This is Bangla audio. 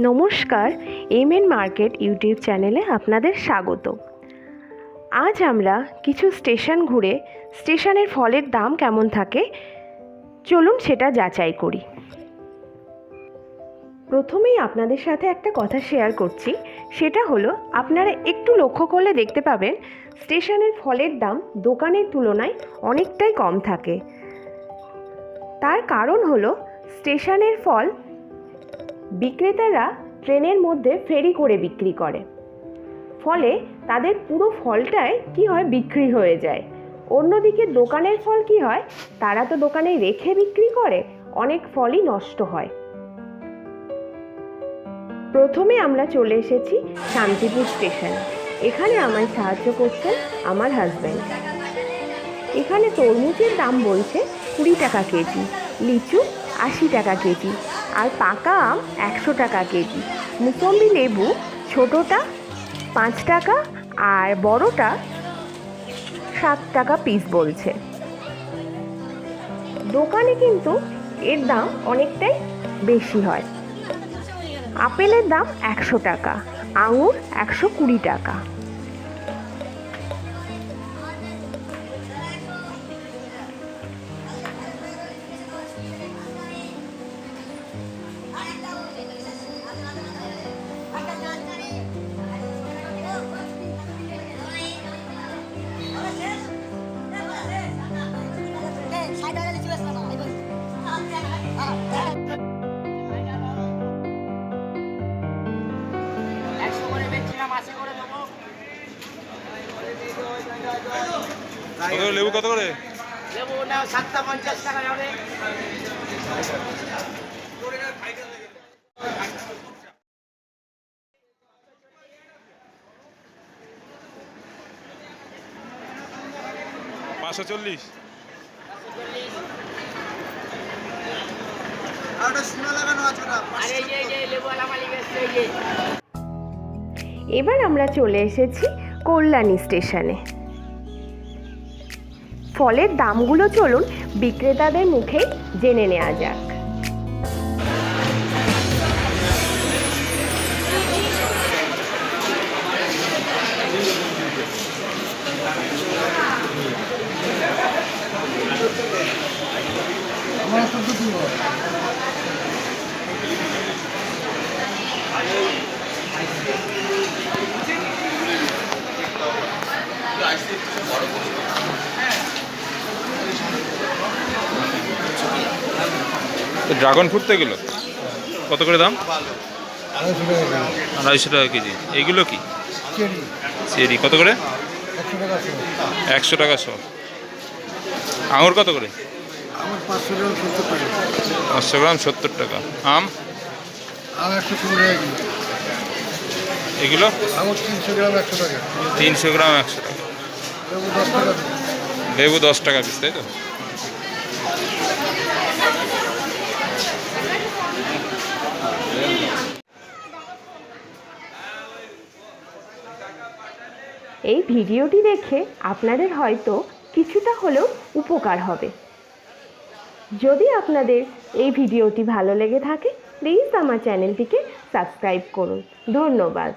নমস্কার, এম এন মার্কেট ইউটিউব চ্যানেলে আপনাদের স্বাগত। আজ আমরা কিছু স্টেশন ঘুরে স্টেশনের ফলের দাম কেমন থাকে, চলুন সেটা যাচাই করি। প্রথমেই আপনাদের সাথে একটা কথা শেয়ার করছি, সেটা হলো, আপনারা একটু লক্ষ্য করলে দেখতে পাবেন, স্টেশনের ফলের দাম দোকানের তুলনায় অনেকটাই কম থাকে। তার কারণ হলো, স্টেশনের ফল বিক্রেতারা ট্রেনের মধ্যে ফেরি করে বিক্রি করে। ফলে তাদের পুরো ফলটাই কি হয় বিক্রি হয়ে যায়। অন্যদিকে দোকানের ফল কি হয়, তারা তো দোকানে রেখে বিক্রি করে, অনেক ফলই নষ্ট হয়। প্রথমে আমরা চলে এসেছি শান্তিপুর স্টেশন। এখানে আমায় সাহায্য করছেন আমার হাজব্যান্ড এখানে তরমুজের দাম বলছে কুড়ি টাকা কেজি, লিচু আশি টাকা কেজি আর পাকা আম একশো টাকা কেজি। মুসম্বি লেবু ছোটোটা পাঁচ টাকা আর বড়টা সাত টাকা পিস বলছে। দোকানে কিন্তু এর দাম অনেকটাই বেশি হয়। আপেলের দাম একশো টাকা, আঙুর একশো কুড়ি টাকা। লেবু কত করে? দেবো না সাতটা পঞ্চাশ টাকা যাবে পাঁচশো চল্লিশ। এবার আমরা চলে এসেছি কল্যাণী স্টেশনে। ফলের দামগুলো চলুন বিক্রেতাদের মুখেই জেনে নেওয়া যাক। ড্রাগন ফ্রুট তো এগুলো কত করে দাম? আড়াইশো টাকা কেজি। এইগুলো কি? চেরি। কত করে? একশো টাকা শো। আঙুর কত করে? পাঁচশো গ্রাম সত্তর টাকা। আম? এগুলো? তিনশো গ্রাম একশো টাকা। লেবু দশ টাকা পিস, তাই তো? এই ভিডিওটি দেখে আপনাদের হয়তো কিছুটা হলেও উপকার হবে। যদি আপনাদের এই ভিডিওটি ভালো লেগে থাকে প্লিজ আমার চ্যানেলটিকে সাবস্ক্রাইব করুন। ধন্যবাদ।